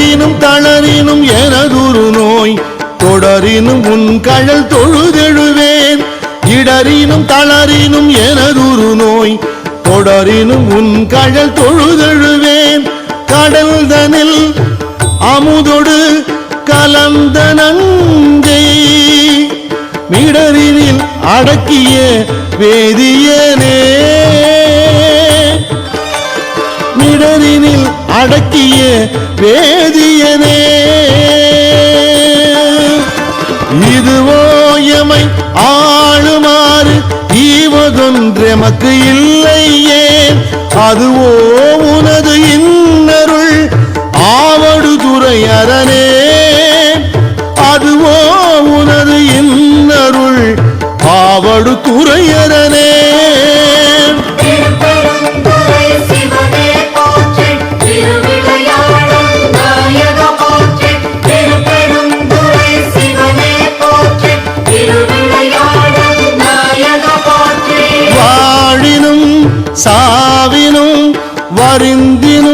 இடறினும் எனதுரு நோய். தொடரினும் உன் கழல் தொழுதெழுவேன். இடறினும் தளரினும் எனதுரு நோய். தொடரினும் உன் கழல் தொழுதெழுவேன். கடல் தனில் அமுதொடு கலந்த நங்கை மிடரினில் அடக்கிய வேதியனே அடக்கிய வேதியனே. இதுவோ எமை ஆளுமாறு ஈவதொன்றெமக்கு இல்லையே அதுவோ உனது இன்னருள் ஆவடு துறையரனே. அதுவோ உனது இன்னருள் ஆவடு துறையரனே. சாவினும் வரிந்தினும்